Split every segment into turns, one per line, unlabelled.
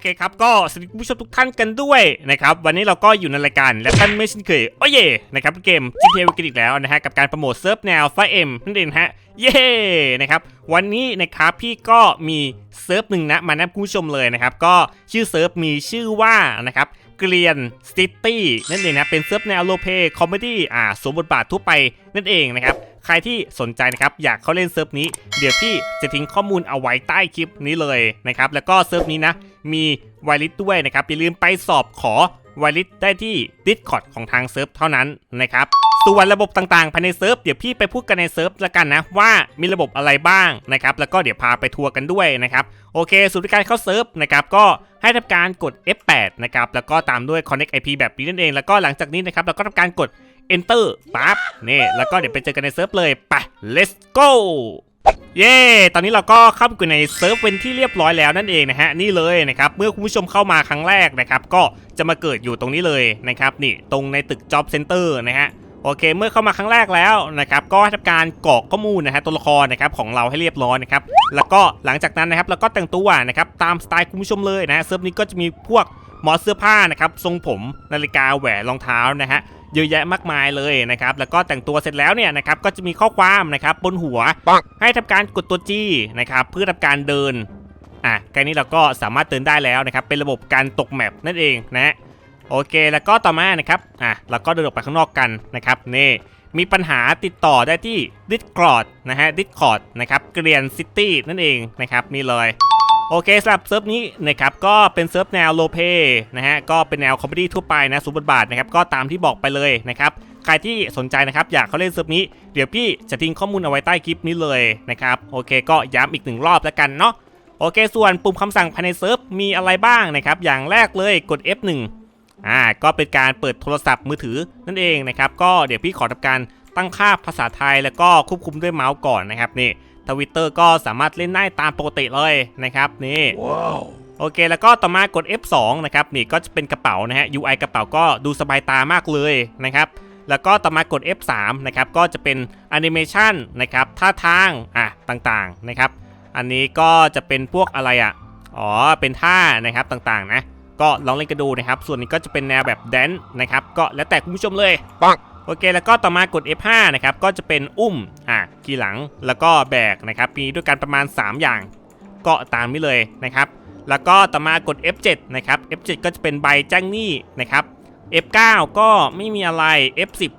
เคครับก็สวัสดีผู้ชมทุกท่านกันด้วยนะครับวันนี้เราก็อยู่ในรายการและท่านไม่ช่นเคยโอ้เย่นะครับเกม GTA วิกฤตอีกแล้วนะฮะกับการโปรโมทเซิร์ฟแนวไฟเอ็มนั่นเองฮะเย่นะครับวันนี้นะครับพี่ก็มีเซิร์ฟหนึ่งนะมาแนะนำผู้ชมเลยนะครับก็ชื่อเซิร์ฟมีชื่อว่านะครับเกลียนซิตี้นั่นเองนะเป็นเซิร์ฟแนวโลเปคอมเมดี้อ่าสมบทบาททั่วไปนั่นเองนะครับใครที่สนใจนะครับอยากเข้าเล่นเซิร์ฟนี้ เดี๋ยวพี่จะทิ้งข้อมูลเอาไว้ใต้คลิปนี้เลยนะครับแล้วก็เซิร์ฟนี้นะ มีไวลิสด้วยนะครับ อย่าลืมไปสอบขอไวลิสได้ที่ Discord ของทางเซิร์ฟเท่านั้นนะครับ ส่วนระบบต่างๆ ภายในเซิร์ฟเดี๋ยวพี่ไปพูดกันในเซิร์ฟละกันนะ ว่ามีระบบอะไรบ้างนะครับ แล้วก็เดี๋ยวพาไปทัวร์กันด้วยนะครับ โอเคสูตรการเข้าเซิร์ฟนะครับ ก็ให้ทำการกด F8 นะครับ แล้วก็ตามด้วย Connect IP แบบนี้นั่นเอง แล้วก็หลังจากนี้นะครับ เราก็ทำการกด Enter ปั๊บ นี่ แล้วก็เดี๋ยวไปเจอกันในเซิร์ฟเลย ไป let's go เย้ ตอนนี้เราก็เข้าไปอยู่ในเซิร์ฟเป็นที่เรียบร้อยแล้วนั่นเองนะฮะ นี่เลยนะครับ เมื่อคุณผู้ชมเข้ามาครั้งแรกนะครับ ก็จะมาเกิดอยู่ตรงนี้เลยนะครับ นี่ตรงในตึก Job Center นะฮะ โอเค เมื่อเข้ามาครั้งแรกแล้วนะครับ ก็ทำการกรอกข้อมูลนะฮะตัวละครนะครับของเราให้เรียบร้อยนะครับ แล้วก็หลังจากนั้นนะครับเราก็แต่งตัวนะครับตามสไตล์คุณผู้ชมเลยนะเซิร์ฟนี้ก็จะมีพวกหมอเสื้อผ้านะครับ ทรงผม นาฬิกา แหวน รองเท้านะฮะ เยอะแยะมากมายเลยนะครับแล้วก็แต่งตัวเสร็จแล้วเนี่ยนะครับก็จะมีข้อความนะครับบนหัว
ปัง
ให้ทำการกดตัวจี้นะครับเพื่อทำการเดินอะแค่นี้เราก็สามารถเดินได้แล้วนะครับเป็นระบบการตกแมปนั่นเองนะฮะโอเคแล้วก็ต่อมานะครับอะเราก็เดินออกไปข้างนอกกันนะครับนี่มีปัญหาติดต่อได้ที่ Discord นะฮะ Discord นะครับเกรียนซิตี้นั่นเองนะครับนี่เลย โอเคสำหรับเซิร์ฟนี้นะครับก็เป็นเซิร์ฟแนวโลเปนะฮะก็เป็นแนวคอมเมดี้ทั่วไปนะสุบทบาทนะครับก็ตามที่บอกไปเลยนะครับใครที่สนใจนะครับอยากเข้าเล่นเซิร์ฟนี้เดี๋ยวพี่จะทิ้งข้อมูลเอาไว้ใต้คลิปนี้เลยนะครับโอเคก็ย้ำอีกหนึ่งรอบแล้วกันเนาะโอเค ส่วนปุ่มคำสั่งภายในเซิร์ฟมีอะไรบ้างนะครับอย่างแรกเลยกด F1 อ่าก็เป็นการเปิดโทรศัพท์มือถือนั่นเองนะครับก็เดี๋ยวพี่ขอทำการตั้งค่าภาษาไทยแล้วก็ควบคุมด้วยเมาส์ก่อนนะครับนี่ ทวิตเตอร์ก็สามารถเล่นได้ตามปกติเลยนะครับนี่
ว้าว
โอเค แล้วก็ต่อมากด F2 นะครับนี่ก็จะเป็นกระเป๋านะฮะ UI กระเป๋าก็ดูสบายตามากเลยนะครับแล้วก็ต่อมากด F3 นะครับก็จะเป็นแอนิเมชันนะครับท่าทางอะต่างๆนะครับอันนี้ก็จะเป็นพวกอะไรอะอ๋อเป็นท่านะครับต่างๆนะก็ลองเล่นกันดูนะครับ ส่วนนี้ก็จะเป็นแนวแบบแดนซ์นะครับก็แล้วแต่คุณผู้ชมเลย
ปัง
โอเค แล้วก็ต่อมากด F5 นะครับก็จะเป็นอุ้มอะขี่หลังแล้วก็แบกนะครับมีด้วยกันประมาณ 3 อย่างเก็ตามนี้เลยนะครับ แล้วก็ต่อมากด F7 นะครับ F7 ก็จะเป็นใบแจ้งหนี้นะครับ F9 ก็ไม่มีอะไร F10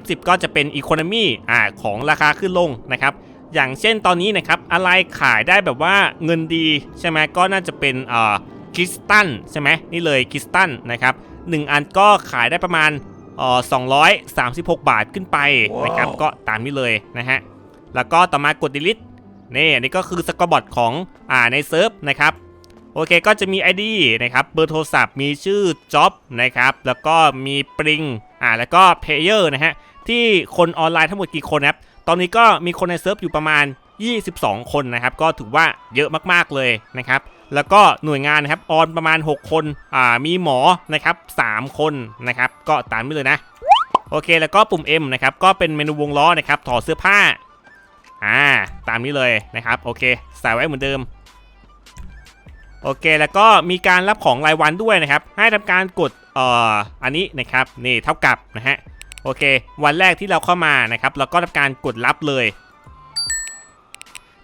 F10 ก็จะเป็น Economy อ่าของราคาขึ้นลงนะครับ อย่างเช่นตอนนี้นะครับอะไรขายได้แบบว่าเงินดีใช่ไหมก็น่าจะเป็นเอ่อคริสตัลใช่ไหมนี่เลยคริสตัลนะครับหนึ่งอันก็ขายได้ประมาณ อ่อ236 บาทขึ้นไปนะครับ
ว้าว
ก็ตามนี้เลยนะฮะแล้วก็ต่อมากด delete นี่อันนี้ก็คือสกอร์บอทของอ่าในเซิร์ฟนะครับโอเคก็จะมี ID นะครับเบอร์โทรศัพท์มีชื่อ job นะครับแล้วก็มีปริงอ่าแล้วก็ player นะฮะที่คนออนไลน์ทั้งหมดกี่คนนะครับตอนนี้ก็มีคนในเซิร์ฟอยู่ประมาณ 22 คนนะครับ ก็ถือว่าเยอะมากๆเลยนะครับแล้วก็หน่วยงานนะครับออนประมาณ 6 คนอ่ามีหมอนะครับ3คนนะครับก็ตามนี้เลยนะ โอเคแล้วก็ปุ่ม M นะครับก็เป็นเมนูวงล้อนะครับถอดเสื้อผ้าอ่าตามนี้เลยนะครับโอเคใส่ไว้เหมือนเดิมโอเคแล้วก็มีการรับของรายวันด้วยนะครับ ให้ทำการกดเอ่ออันนี้นะครับนี่เท่ากับนะฮะโอเค วันแรกที่เราเข้ามานะครับ เราก็ทำการกดรับเลย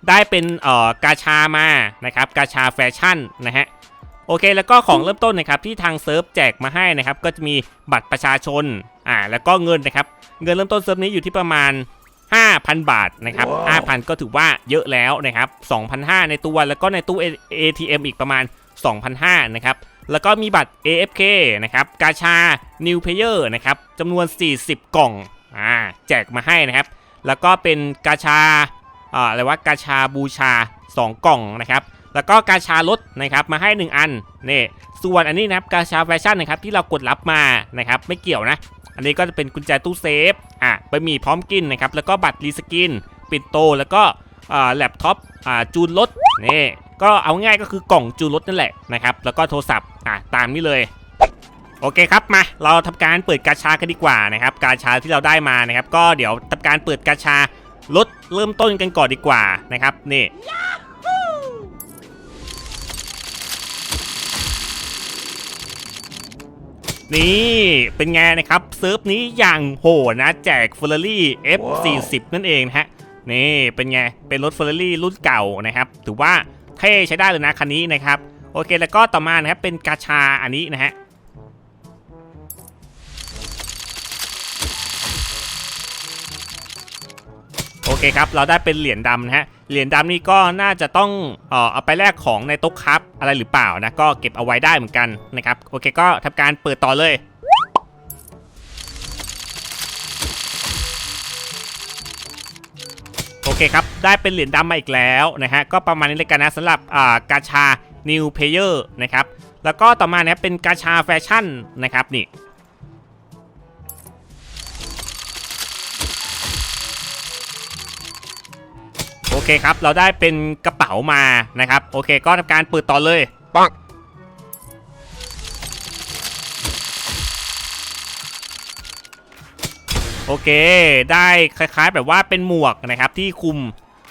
ได้เป็นเอ่อกาชามานะครับกาชาแฟชั่นนะฮะโอเคแล้วก็ของเริ่มต้นนะครับที่ทางเซิร์ฟแจกมาให้นะครับก็จะมีบัตรประชาชนอ่าแล้วก็เงินนะครับเงินเริ่มต้นเซิร์ฟนี้อยู่ที่ประมาณ 5,000 บาทนะครับ
ว้าว
5,000 ก็ถือว่าเยอะแล้วนะครับ2,500 ในตัวแล้วก็ในตู้ ATM อีกประมาณ 2,500 นะครับแล้วก็มีบัตร AFK นะครับกาชา New Player นะครับจำนวน 40 กล่องอ่าแจกมาให้นะครับ แล้วก็เป็นกาชา อ่าอะไรว่ากาชาบูชา 2 กล่องนะครับแล้วก็กาชารถนะครับมาให้ 1 อันนี่ส่วนอันนี้นะครับกาชาแฟชั่นนะครับที่เรากดรับมานะครับไม่เกี่ยวนะ อันนี้ก็จะเป็นกุญแจตู้เซฟอะบะหมี่พร้อมกินนะครับแล้วก็บัตรรีสกินปิดโตแล้วก็อ่าแล็ปท็อปอ่าจูนรถนี่ก็เอาง่ายก็คือกล่องจูนรถนั่นแหละนะครับแล้วก็โทรศัพท์อะตามนี้เลยโอเคครับมาเราทำการเปิดกาชากันดีกว่านะครับกาชาที่เราได้มานะครับก็เดี๋ยวทำการเปิดกาชา รถเริ่มต้นกันก่อนดีกว่านะครับนี่นี่เป็นไงนะครับเซิร์ฟนี้อย่างโหนะแจกเ Ferrari F40 นั่นเองนะฮะนี่เป็นไงเป็นรถ Ferrari รุ่นเก่านะครับถือว่าเท่ใช้ได้เลยนะคันนี้นะครับโอเคแล้วก็ต่อมานะครับเป็นกาชาอันนี้นะฮะ เคครับเราได้เป็นเหรียญดำนะฮะเหรียญดำนี่ก็น่าจะต้องเอ่อเอาไปแลกของในโต๊ะครับอะไรหรือเปล่านะก็เก็บเอาไว้ได้เหมือนกันนะครับโอเคก็ทำการเปิดต่อเลยโอเคครับ ได้เป็นเหรียญดำมาอีกแล้วนะฮะ ก็ประมาณนี้เลยกันนะสำหรับอ่ากาชา New Player นะครับ แล้วก็ต่อมาเนี่ยเป็นกาชาแฟชั่นนะครับนี่ เคครับ เราได้เป็นกระเป๋ามานะครับ โอเค ก็ทำการเปิดต่อเลย
ปัง
โอเค ได้คล้ายๆ แบบว่าเป็นหมวกนะครับที่คุม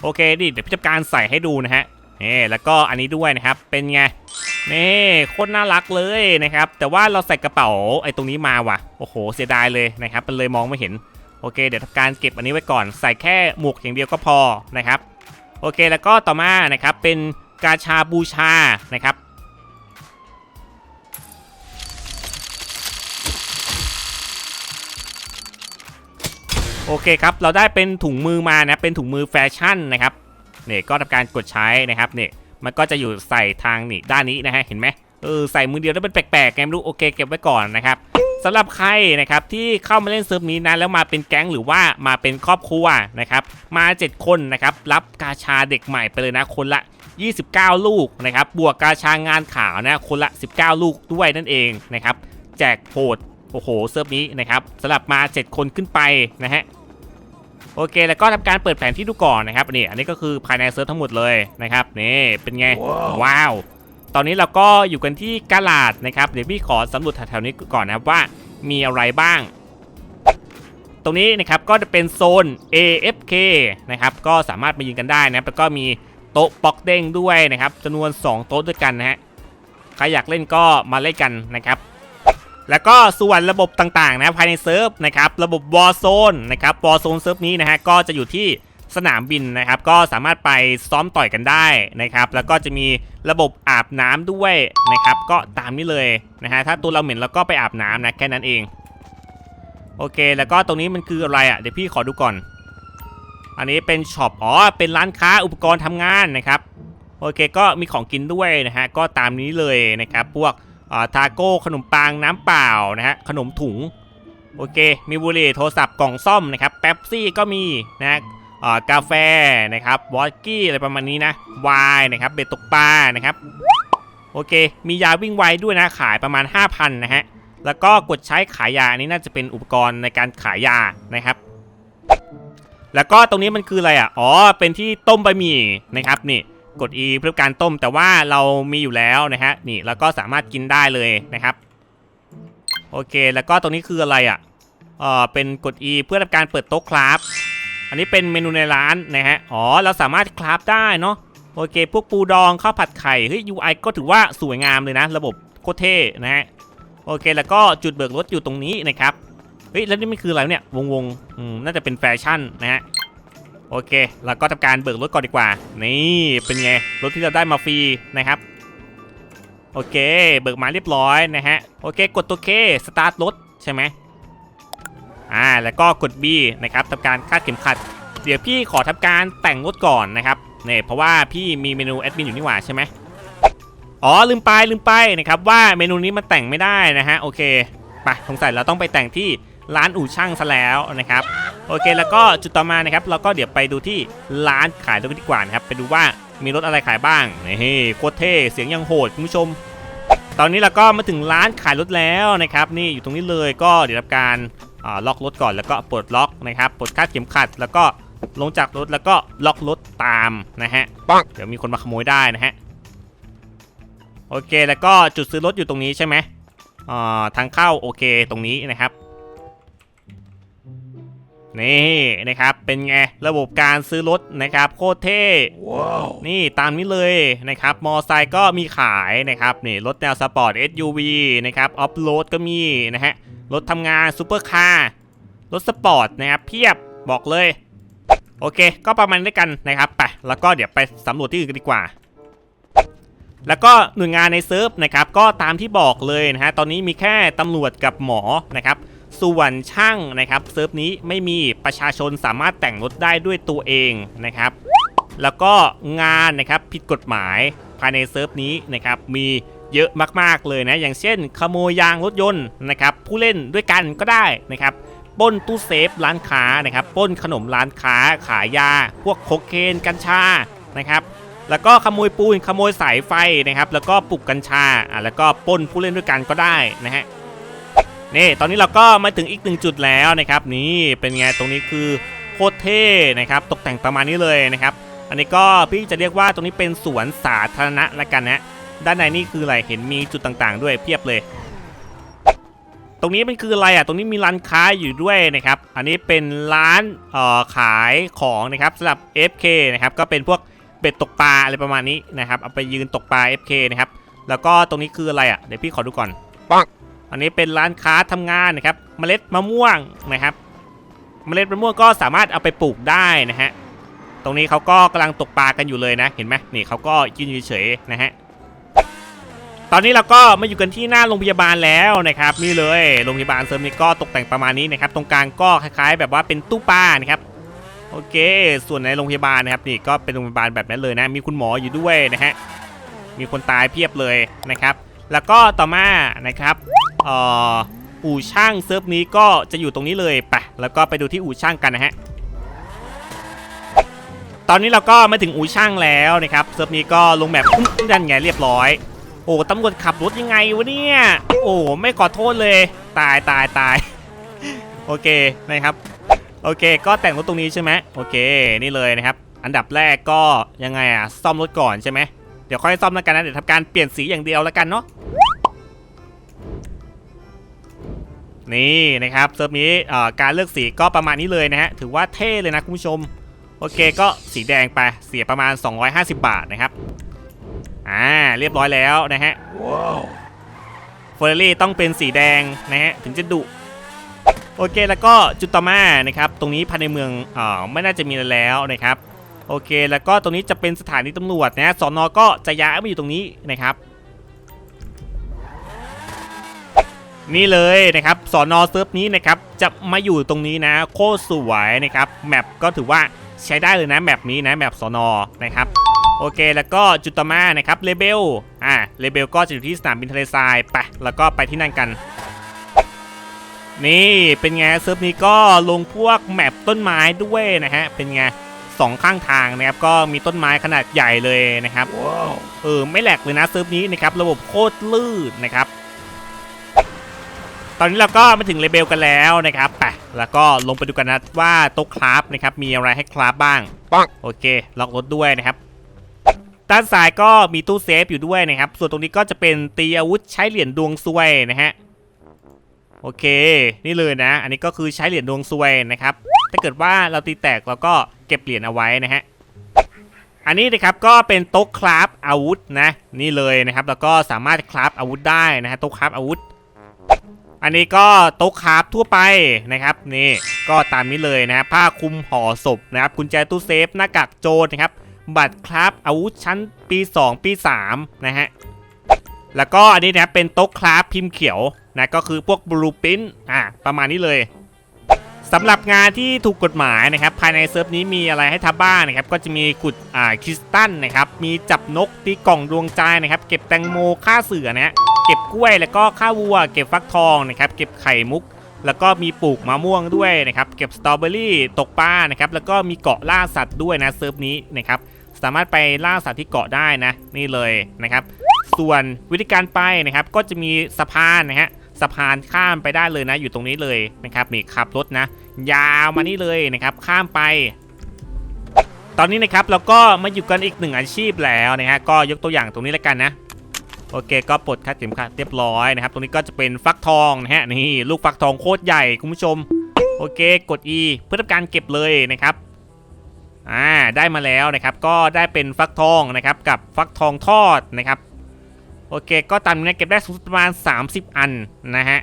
โอเคดิเดี๋ยวพี่จัดการใส่ให้ดูนะฮะนี่แล้วก็อันนี้ด้วยนะครับ เป็นไงนี่โคตรน่ารักเลยนะครับ แต่ว่าเราใส่กระเป๋าไอ้ตรงนี้มาว่ะ โอ้โห เสียดายเลยนะครับ มันเลยมองไม่เห็น โอเค เดี๋ยวทำการเก็บอันนี้ไว้ก่อน ใส่แค่หมวกอย่างเดียวก็พอนะครับ โอเคแล้วก็ต่อมานะครับเป็นกาชาบูชานะครับโอเคครับ เราได้เป็นถุงมือมานะเป็นถุงมือแฟชั่นนะครับเนี่ยก็ทำการกดใช้นะครับเนี่ยมันก็จะอยู่ใส่ทางนี่ด้านนี้นะฮะเห็นไหมเออใส่มือเดียวแล้วมันแปลกๆไงไม่รู้โอเคเก็บไว้ก่อนนะครับ สำหรับใครนะครับที่เข้ามาเล่นเซิร์ฟนี้นะแล้วมาเป็นแก๊งหรือว่ามาเป็นครอบครัวนะครับมา 7 คนนะครับรับกาชาเด็กใหม่ไปเลยนะคนละ 29 ลูกนะครับบวกกาชางานขาวนะคนละ 19 ลูกด้วยนั่นเองนะครับแจกโหดโอ้โหเซิร์ฟนี้นะครับสำหรับมา 7 คนขึ้นไปนะฮะโอเค แล้วก็ทำการเปิดแผนที่ดูก่อนนะครับนี่อันนี้ก็คือภายในเซิร์ฟทั้งหมดเลยนะครับนี่เป็นไงว้าว ตอนนี้เราก็อยู่กันที่กาลาดนะครับ เดี๋ยวพี่ขอสำรวจแถวๆนี้ก่อนนะครับว่ามีอะไรบ้าง ตรงนี้นะครับก็จะเป็นโซน AFK นะครับ ก็สามารถมายิงกันได้นะแล้วก็มีโต๊ะปอกเด้งด้วยนะครับจำนวน 2 โต๊ะด้วยกันนะฮะ ใครอยากเล่นก็มาเล่นกันนะครับ แล้วก็ส่วนระบบต่างๆนะภายในเซิร์ฟนะครับ ระบบ Warzone นะครับ Warzone เซิร์ฟนี้นะฮะก็จะอยู่ที่ สนามบินนะครับ ก็สามารถไปซ้อมต่อยกันได้นะครับ แล้วก็จะมีระบบอาบน้ำด้วยนะครับ ก็ตามนี้เลยนะฮะถ้าตัวเราเหม็นเราก็ไปอาบน้ำนะแค่นั้นเอง โอเค แล้วก็ตรงนี้มันคืออะไรอะเดี๋ยวพี่ขอดูก่อน อันนี้เป็นช็อปอ๋อเป็นร้านค้าอุปกรณ์ทำงานนะครับโอเคก็มีของกินด้วยนะฮะก็ตามนี้เลยนะครับพวกทาโก้ขนมปังน้ำเปล่านะฮะขนมถุงโอเค มีบุหรี่โทรศัพท์กล่องซ่อมนะครับ แป๊บซี่ก็มีนะ กาแฟนะครับวอสกี้อะไรประมาณนี้นะวน์นะครับเบ็ดตกปลานะครับโอเค มียาวิ่งไวด้วยนะขายประมาณ 5,000 นะฮะ แล้วก็กดใช้ขายยาอันนี้น่าจะเป็นอุปกรณ์ในการขายยานะครับ แล้วก็ตรงนี้มันคืออะไรอะ อ๋อ เป็นที่ต้มบะหมี่นะครับนี่ กด E เพื่อการต้มแต่ว่าเรามีอยู่แล้วนะฮะนี่แล้วก็สามารถกินได้เลยนะครับ โอเค แล้วก็ตรงนี้คืออะไรอะ เออเป็นกด E เพื่อทำการเปิดโต๊ะคราฟ นนี้เป็นเมนูในร้านนะฮะ อ๋อ เราสามารถคราฟได้เนาะ โอเค พวกปูดองข้าวผัดไข่ เฮ้ย UI ก็ถือว่าสวยงามเลยนะ ระบบโคตรเท่นะฮะ โอเค แล้วก็จุดเบิกรถอยู่ตรงนี้นะครับ เฮ้ย แล้วนี่มันคืออะไรเนี่ย วงวงๆอืม น่าจะเป็นแฟชั่นนะฮะ โอเค เราก็ทำการเบิกรถก่อนดีกว่า นี่ เป็นไง รถที่เราได้มาฟรีนะครับ โอเค เบิกมาเรียบร้อยนะฮะ โอเค กดตัวเค สตาร์ทรถใช่ไหม อ่าแล้วก็กด B นะครับทำการคาดเข็มขัด เดี๋ยวพี่ขอทำการแต่งรถก่อนนะครับเนี่ยเพราะว่าพี่มีเมนูแอดมินอยู่นี่หว่าใช่ไหมอ๋อลืมไปลืมไปนะครับว่าเมนูนี้มันแต่งไม่ได้นะฮะโอเคไปสงสัยเราต้องไปแต่งที่ร้านอู่ช่างซะแล้วนะครับโอเคแล้วก็จุดต่อมานะครับเราก็เดี๋ยวไปดูที่ร้านขายรถดีกว่านะครับไปดูว่ามีรถอะไรขายบ้างนี่โคตรเท่เสียงยังโหดคุณผู้ชม ตอนนี้เราก็มาถึงร้านขายรถแล้วนะครับ นี่อยู่ตรงนี้เลยก็เดี๋ยวทำการ ล็อกรถก่อนแล้วก็ปลดล็อกนะครับปลดคาดเข็มขัด แล้วก็ลงจากรถแล้วก็ล็อกรถตามนะฮะ
ปัง
เดี๋ยวมีคนมาขโมยได้นะฮะโอเคแล้วก็จุดซื้อรถอยู่ตรงนี้ใช่ไหมอ่าทางเข้าโอเคตรงนี้นะครับนี่นะครับเป็นไงระบบการซื้อรถนะครับโคตรเท่นี่ตามนี้เลยนะครับมอไซค์ก็มีขายนะครับนี่รถแนวสปอร์ต SUV นะครับออฟโรดก็มีนะฮะ รถทำงานซูเปอร์คาร์รถสปอร์ตนะครับเพียบบอกเลย โอเค ก็ประมาณนี้กันนะครับไปแล้วก็เดี๋ยวไปสำรวจที่อื่นกันดีกว่า แล้วก็หน่วยงานในเซิร์ฟนะครับก็ตามที่บอกเลยนะฮะตอนนี้มีแค่ตำรวจกับหมอนะครับส่วนช่างนะครับเซิร์ฟนี้ไม่มีประชาชนสามารถแต่งรถได้ด้วยตัวเองนะครับ แล้วก็งานนะครับผิดกฎหมายภายในเซิร์ฟนี้นะครับมี เยอะมากๆเลยนะ อย่างเช่น ขโมยยางรถยนต์นะครับผู้เล่นด้วยกันก็ได้นะครับป้นตู้เซฟร้านค้านะครับป้นขนมร้านค้าขายยา พวกโคเคนกัญชานะครับแล้วก็ขโมยปูนขโมยสายไฟนะครับ แล้วก็ปลุกกัญชาอะแล้วก็ป้นผู้เล่นด้วยกันก็ได้นะฮะนี่ตอนนี้เราก็มาถึงอีกหนึ่งจุดแล้วนะครับ นี่เป็นไงตรงนี้คือโคตรเท่นะครับ ตกแต่งประมาณนี้เลยนะครับ อันนี้ก็พี่จะเรียกว่าตรงนี้เป็นสวนสาธารณะละกันนะ ด้านในนี่คืออะไรเห็นมีจุดต่างๆ ด้วยเพียบเลย ตรงนี้มันคืออะไรอะ ตรงนี้มีร้านค้าอยู่ด้วยนะครับ อันนี้เป็นร้านเอ่อขายของนะครับสำหรับ FK นะครับก็เป็นพวกเบ็ดตกปลาอะไรประมาณนี้นะครับเอาไปยืนตกปลา FK นะครับแล้วก็ตรงนี้คืออะไรอะเดี๋ยวพี่ขอดูก่อนอันนี้เป็นร้านค้าทำงานนะครับ เมล็ดมะม่วงนะครับ เมล็ดมะม่วงก็สามารถเอาไปปลูกได้นะฮะตรงนี้เขาก็กำลังตกปลากันอยู่เลยนะ เห็นไหมนี่เขาก็ยืนเฉยๆนะฮะ ตอนนี้เราก็มาอยู่กันที่หน้าโรงพยาบาลแล้วนะครับนี่เลยโรงพยาบาลเสริมนี้ก็ตกแต่งประมาณนี้นะครับตรงกลางก็คล้ายๆ แบบว่าเป็นตู้ปลานะครับโอเค ส่วนในโรงพยาบาลนะครับนี่ก็เป็นโรงพยาบาลแบบนั้นเลยนะ มีคุณหมออยู่ด้วยนะฮะมีคนตายเพียบเลยนะครับ แล้วก็ต่อมานะครับเอ่ออู่ช่างเซิร์ฟนี้ก็จะอยู่ตรงนี้เลยไปแล้วก็ไปดูที่อู่ช่างกันนะฮะตอนนี้เราก็มาถึงอู่ช่างแล้วนะครับเซิร์ฟนี้ก็ลงแบบอุ๊ยดันไงเรียบร้อย โอ้ตำรวจขับรถยังไงวะเนี่ย โอ้ไม่ขอโทษเลย ตายตายตายโอเคนะครับ โอเค ก็แต่งรถตรงนี้ใช่ไหมโอเค นี่เลยนะครับ อันดับแรกก็ยังไงอะซ่อมรถก่อนใช่ไหมเดี๋ยวค่อยซ่อมแล้วกันนะเดี๋ยวทำการเปลี่ยนสีอย่างเดียวแล้วกันเนาะนี่นะครับเซิร์ฟนี้อ่อการเลือกสีก็ประมาณนี้เลยนะฮะถือว่าเท่เลยนะคุณผู้ชม โอเคก็สีแดงไปเสียประมาณ 250 บาทนะครับ อ่าเรียบร้อยแล้วนะฮะเฟอร์รี่ต้องเป็นสีแดงนะฮะถึงจะดุโอเคแล้วก็จุดต่อมานะครับตรงนี้ภายในเมืองเอ่อไม่น่าจะมีแล้วนะครับโอเคแล้วก็ตรงนี้จะเป็นสถานีตำรวจนะสอนอก็จะย้ายมาอยู่ตรงนี้นะครับ นี่เลยนะครับสอนอเซิร์ฟนี้นะครับจะมาอยู่ตรงนี้นะโคตรสวยนะครับแมปก็ถือว่าใช้ได้เลยนะแมปนี้นะแมปสอนอนะครับ โอเค แล้วก็จุดต่อมานะครับเลเบลอ่าเลเบลก็จะอยู่ที่สนามบินทะเลทรายไปแล้วก็ไปที่นั่นกัน นี่เป็นไงเซิร์ฟนี้ก็ลงพวกแมปต้นไม้ด้วยนะฮะเป็นไงสองข้างทางนะครับก็มีต้นไม้ขนาดใหญ่เลยนะครับเออไม่แหลกเลยนะเซิร์ฟนี้นะครับระบบโคตรลื่นนะครับ ตอนนี้เราก็มาถึงเลเบลกันแล้วนะครับไปแล้วก็ลงไปดูกันนะว่าโต๊ะคราฟนะครับมีอะไรให้คราฟบ้าง
ปัง
โอเค ล็อกรถด้วยนะครับ ด้านซ้ายก็มีตู้เซฟอยู่ด้วยนะครับ ส่วนตรงนี้ก็จะเป็นตีอาวุธใช้เหรียญดวงซวยนะฮะ โอเค นี่เลยนะ อันนี้ก็คือใช้เหรียญดวงซวยนะครับ ถ้าเกิดว่าเราตีแตกเราก็เก็บเหรียญเอาไว้นะฮะ อันนี้นะครับก็เป็นโต๊ะคราฟอาวุธนะ นี่เลยนะครับ แล้วก็สามารถคราฟอาวุธได้นะฮะ โต๊ะคราฟอาวุธ อันนี้ก็โต๊ะคราฟทั่วไปนะครับ นี่ ก็ตามนี้เลยนะผ้าคลุมห่อศพนะครับ กุญแจตู้เซฟ หน้ากากโจรนะครับ บัตรคราฟอาวุธชั้นปี 2 ปี 3 นะฮะ แล้วก็อันนี้นะครับเป็นโต๊ะคราฟพิมพ์เขียวนะก็คือพวกบลูปิ้นอะประมาณนี้เลยสำหรับงานที่ถูกกฎหมายนะครับ ภายในเซิร์ฟนี้มีอะไรให้ทำบ้างนะครับ ก็จะมีขุดอ่าคริสตัลนะครับ มีจับนกตีกล่องดวงใจนะครับ เก็บแตงโมฆ่าเสือนะเก็บกล้วยแล้วก็ข้าววัว เก็บฟักทองนะครับ เก็บไข่มุก แล้วก็มีปลูกมะม่วงด้วยนะครับ เก็บสตรอเบอรี่ตกปลานะครับ แล้วก็มีเกาะล่าสัตว์ด้วยนะเซิร์ฟนี้นะครับ สามารถไปล่าสัตว์ที่เกาะได้นะ นี่เลยนะครับ ส่วนวิธีการไปนะครับก็จะมีสะพานนะฮะสะพานข้ามไปได้เลยนะ อยู่ตรงนี้เลยนะครับนี่ขับรถนะ ยาวมานี่เลยนะครับ ข้ามไป ตอนนี้นะครับเราก็มาอยู่กันอีกหนึ่งอาชีพแล้วนะฮะก็ยกตัวอย่างตรงนี้แล้วกันนะโอเคก็ปลดคัดเข็มขัดเรียบร้อยนะครับ ตรงนี้ก็จะเป็นฟักทองนะฮะนี่ลูกฟักทองโคตรใหญ่คุณผู้ชม โอเคกด E เพื่อทำการเก็บเลยนะครับ อ่าได้มาแล้วนะครับก็ได้เป็นฟักทองนะครับกับฟักทองทอดนะครับโอเค ก็ตามนี้เก็บได้สูงสุดประมาณ 30 อันนะฮะ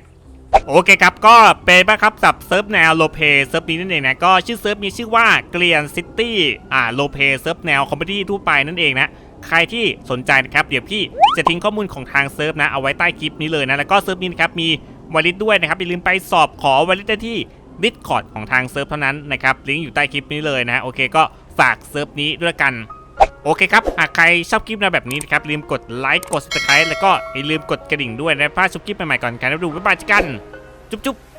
โอเคครับก็เป็นบ้าครับสับเซิร์ฟแนวโลเปเซิร์ฟนี้นั่นเองนะก็ชื่อเซิร์ฟมีชื่อว่าเกลียนซิตี้อ่าโลเปเซิร์ฟแนวคอมเมดี้ทั่วไปนั่นเองนะใครที่สนใจนะครับเดี๋ยวพี่จะทิ้งข้อมูลของทางเซิร์ฟนะเอาไว้ใต้คลิปนี้เลยนะแล้วก็เซิร์ฟนี้นะครับมีวอลลิตด้วยนะครับอย่าลืมไปสอบขอวอลลิตได้ที่ ดิสคอร์ดของทางเซิร์ฟเท่านั้นนะครับลิงก์อยู่ใต้คลิปนี้เลยนะฮะโอเคก็ฝากเซิร์ฟนี้ด้วยกันโอเคครับ หากใครชอบคลิปแนวแบบนี้นะครับลืมกดไลค์กด subscribe แล้วก็อย่าลืมกดกระดิ่งด้วยนะพลาดชมคลิปใหม่ๆก่อนการรับดูบ๊ายบายเจอกัน จุ๊บๆ